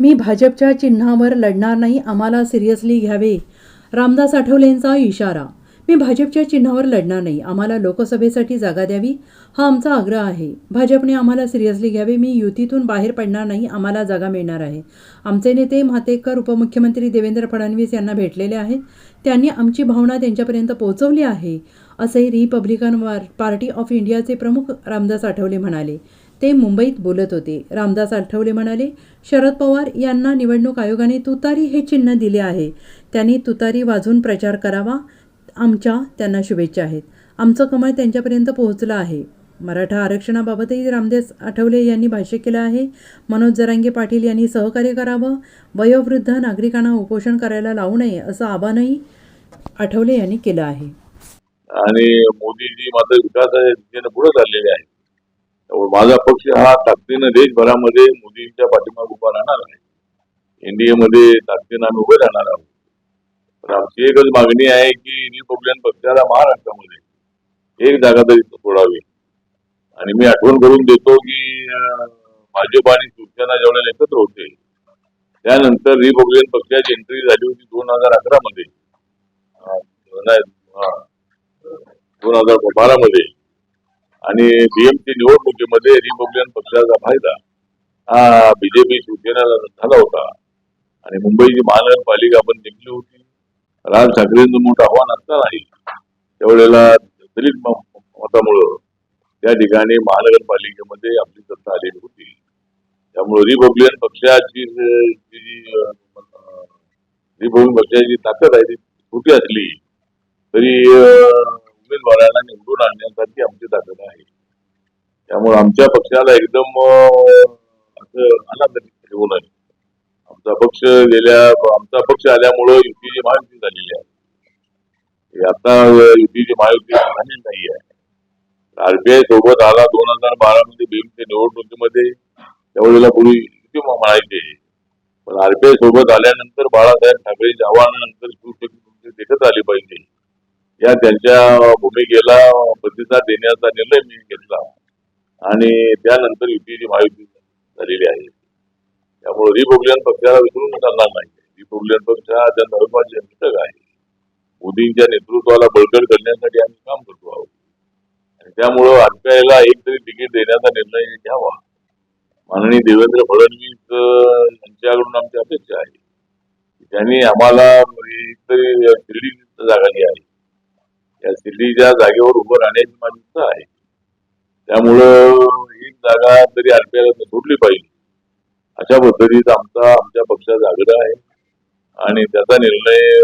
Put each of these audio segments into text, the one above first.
मी भाजपच्या चिन्हावर लढणार नाही आम्हाला सिरियसली घ्यावे. रामदास आठवलेंचा इशारा. मी भाजपच्या चिन्हावर लढणार नाही आम्हाला लोकसभेसाठी जागा द्यावी हा आमचा आग्रह आहे. भाजपने आम्हाला सिरियसली घ्यावे मी युतीतून बाहेर पडणार नाही आम्हाला जागा मिळणार आहे. आमचे नेते म्हातेकर उपमुख्यमंत्री देवेंद्र फडणवीस यांना भेटलेले आहेत. त्यांनी आमची भावना त्यांच्यापर्यंत पोहोचवली आहे असे रिपब्लिकन वार पार्टी ऑफ इंडियाचे प्रमुख रामदास आठवले म्हणाले. ते मुंबईत बोलत होते. रामदास आठवले म्हणाले शरद पवार यांना निवडणूक आयोगाने तुतारी हे चिन्ह दिले आहे. त्यांनी तुतारी वाजून प्रचार करावा. आमच्या त्यांना शुभेच्छा आहेत. आमचं कमळ त्यांच्यापर्यंत पोहोचलं आहे. मराठा आरक्षणाबाबतही रामदास आठवले यांनी भाष्य केलं आहे. मनोज जरांगे पाटील यांनी सहकार्य करावं. वयोवृद्ध नागरिकांना उपोषण करायला लावू नये असं आवाहनही आठवले यांनी केलं आहे. आणि मोदीजी मात्र विकासाच्या दिशेने पुढे चाललेले आहेत. त्यामुळे माझा पक्ष हा ताकदीनं देशभरामध्ये मोदींच्या पाठीमागे उभा राहणार आहे. एनडीए मध्ये ताकदीनं आम्ही उभे राहणार आहोत. पण आमची एकच मागणी आहे की रिपब्लिकन पक्षाला महाराष्ट्रामध्ये एक जागा तरी सोडावी. आणि मी आठवण करून देतो की भाजप आणि शिवसेना जेवढ्या एकत्र होते त्यानंतर रिपब्लिकन पक्षाची एंट्री झाली होती दोन हजार अकरा मध्ये हा. दोन हजार बारा मध्ये आणि बीएमसी निवडणुकीमध्ये रिपब्लिकन पक्षाचा फायदा हा बीजेपी शिवसेनेला झाला होता. आणि मुंबईची महानगरपालिका आपण जिंकली होती. राज ठाकरेंचं मोठं आव्हान असतानाही त्यावेळेला दलित मतामुळं त्या ठिकाणी महानगरपालिकेमध्ये आपली सत्ता आलेली होती. त्यामुळे रिपब्लिकन पक्षाची जी रिपब्लिकन पक्षाची ताकद आहे ती छोटी असली तरी उमेदवारांना निवडून आणण्यासाठी आमची ताकद आहे. त्यामुळे आमच्या पक्षाला एकदम असं आनंद घेऊ नये आमचा पक्ष गेल्या आमचा पक्ष आल्यामुळं युतीची महायुती झालेली आहे. आता युतीची महायुती झालेली नाही आहे. आरबीआय सोबत आला दोन हजार बारा मध्ये भीमच्या निवडणुकीमध्ये त्यावेळेला पूर्वी युती म्हणायचे. पण आरबीआय सोबत आल्यानंतर बाळासाहेब ठाकरेच्या आव्हानानंतर शिवशक्ती तुमची देखत आली पाहिजे. या त्यांच्या भूमिकेला प्रतिसाद देण्याचा निर्णय मी घेतला. आणि त्यानंतर युतीची महायुती झालेली आहे. त्यामुळे रिपब्लिकन पक्षाला विसरून चालणार नाही. रिपब्लिकन पक्ष हा त्या धर्माचे घटक आहे. मोदींच्या नेतृत्वाला बळकट करण्यासाठी आम्ही काम करतो आहोत. आणि त्यामुळं आरपीआयला एक तरी तिकीट देण्याचा निर्णय घ्यावा. माननीय देवेंद्र फडणवीस यांच्याकडून आमची अपेक्षा आहे. त्यांनी आम्हाला एक तरी शिर्डी जागा जी दिल्लीच्या जागेवर उभं राहण्याची माझी इच्छा आहे. त्यामुळं एक जागा तरी आरपीआयला सोडली पाहिजे. अशा पद्धतीत आमचा आमच्या पक्षाचा आग्रह आहे. आणि त्याचा निर्णय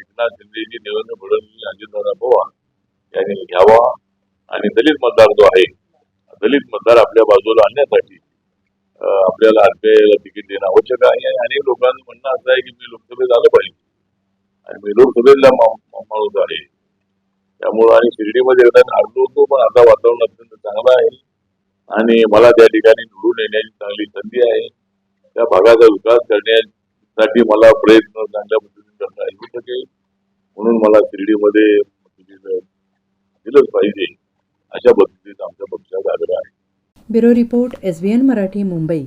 एकनाथ शिंदेजी देवेंद्र फडणवीस अजितदादा पवार यांनी घ्यावा. आणि दलित मतदार जो आहे दलित मतदार आपल्या बाजूला आणण्यासाठी आपल्याला आरपीआयला तिकीट देणं आवश्यक आहे. आणि अनेक लोकांचं म्हणणं असं आहे की मी लोकसभेत आलं पाहिजे. आणि मी लोकसभेला मा- मा- माणूस आहे. त्यामुळं आणि शिर्डीमध्ये एकदा हारलो होतो पण आता वातावरण अत्यंत चांगलं आहे. आणि मला त्या ठिकाणी निवडून येण्याची चांगली संधी आहे. त्या भागाचा विकास करण्यासाठी मला प्रयत्न चांगल्या पद्धतीने करता येऊ शकेल. म्हणून मला शिर्डीमध्ये दिलंच पाहिजे अशा पद्धतीचा आमच्या पक्षाचा आग्रह आहे. Bureau report S B N Marathi Mumbai.